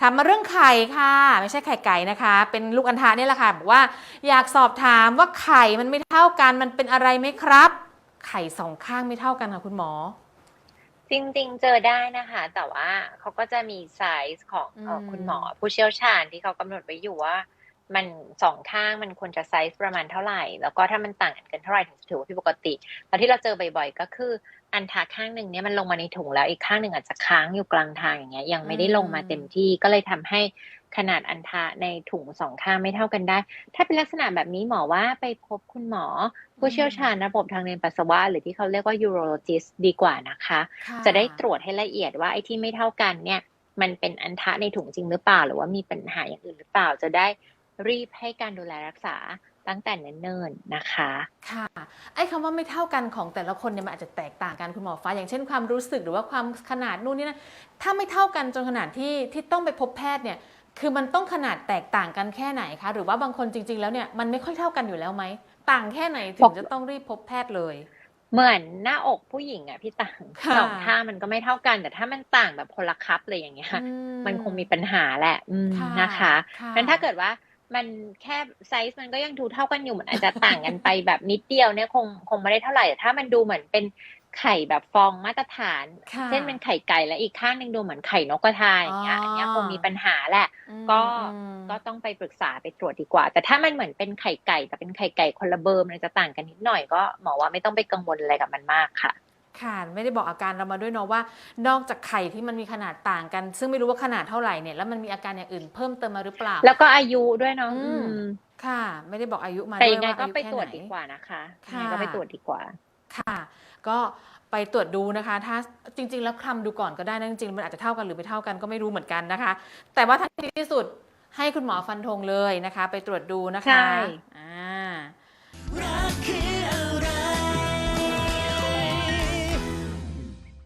ถามมาเรื่องไข่ค่ะ ไม่ใช่ไข่ไก่นะคะ เป็นลูกอันทะเนี่ยแหละค่ะบอกว่าอยากสอบถามว่าไข่มันไม่เท่ากันมันเป็นอะไรไหมครับ ไข่สองข้างไม่เท่ากันค่ะคุณหมอ จริงๆเจอได้นะคะ แต่ว่าเขาก็จะมีไซส์ของเอ่ออืม คุณหมอผู้เชี่ยวชาญที่เขากำหนดไว้อยู่ว่า มันสองข้างมันควรจะไซส์ประมาณเท่าไหร่ แล้วก็ถ้ามันต่างกันเท่าไหร่ถึงจะถือว่าผิดปกติแล้วที่เราเจอบ่อยๆ ก็คือ อันทาข้างหนึ่งเนี่ยมันลงมาในถุงแล้วอีกข้างหนึ่งอาจจะค้างอยู่กลางทางอย่างเงี้ยยังไม่ได้ลงมาเต็มที่ก็เลยทำให้ขนาดอันทะในถุงสองข้างไม่เท่ากันได้ ถ้าเป็นลักษณะแบบนี้หมอว่าไปพบคุณหมอ ผู้เชี่ยวชาญระบบทางเดินปัสสาวะ หรือที่เขาเรียกว่า urologist ดีกว่านะคะค่จะได้ตรวจให้ละเอียดว่าไอ้ที่ไม่เท่ากันเนี่ย มันเป็นอันทะในถุงจริงหรือเปล่า หรือว่ามีปัญหาอย่างอื่นหรือเปล่าจะได้ รีบให้การดูแลรักษาตั้งแต่เนิ่นๆนะคะ ค่ะ ไอ้คำว่าไม่เท่ากันของแต่ละคนเนี่ยมันอาจจะแตกต่างกันคุณหมอฟ้า อย่างเช่นความรู้สึกหรือว่าความขนาดนู่นนี่นะถ้าไม่เท่ากันจนขนาดที่ที่ต้องไปพบแพทย์เนี่ย คือมันต้องขนาดแตกต่างกันแค่ไหนคะ หรือว่าบางคนจริง ๆ แล้วเนี่ยมันไม่ค่อยเท่ากันอยู่แล้วไหม ต่างแค่ไหนถึงจะต้องรีบพบแพทย์เลยเหมือนหน้าอกผู้หญิงอะพี่ต่างค่ะสองท่างมันก็ไม่เท่ากัน แต่ถ้ามันต่างแบบคนละคับเลยอย่างเงี้ยอืมันคงมีปัญหาแหละอืมค่ะนะคะค่ะงั้นถ้าเกิดว่า มันแค่ไซส์มันก็ยังดูเท่ากันอยู่มันอาจจะต่างกันไปแบบนิดเดียวเนี่ยคงคงไม่ได้เท่าไหร่แต่ถ้ามันดูเหมือนเป็นไข่แบบฟองมาตรฐานค่ะเช่นเป็นไข่ไก่และอีกข้างหนึ่งดูเหมือนไข่นกกระทาอย่างเงี้ยอ๋ออัอันเนี้ยคงมีปัญหาแหละอืมก็อืมก็ต้องไปปรึกษาไปตรวจดีกว่า แต่ถ้ามันเหมือนเป็นไข่ไก่แต่เป็นไข่ไก่คนละเบอร์มันจะต่างกันนิดหน่อยก็หมอว่าไม่ต้องไปกังวลอะไรกับมันมากค่ะ ค่ะไม่ได้บอกอาการเรามาด้วยเนาะว่า นอกจากไข่ที่มันมีขนาดต่างกัน ซึ่งไม่รู้ว่าขนาดเท่าไหร่เนี่ยแล้วมันมีอาการอย่างอื่นเพิ่มเติมมาหรือเปล่า แล้วก็อายุด้วยเนาะอืมอืมค่ะ ไม่ได้บอกอายุมาแต่ด้วยยังไงว่าก็อายุไปแค่ตรวจไหนดีกว่านะคะค่ะยังไงก็ไปตรวจดีกว่า ค่ะ ก็ไปตรวจดูนะคะ ถ้าจริง ๆ แล้วคลำดูก่อนก็ได้นะจริงๆมันอาจจะเท่ากันหรือไม่เท่ากันก็ไม่รู้เหมือนกันนะคะ แต่ว่าถ้าดีที่สุดให้คุณหมอฟันธงเลยนะคะ ไปตรวจดูนะคะใช่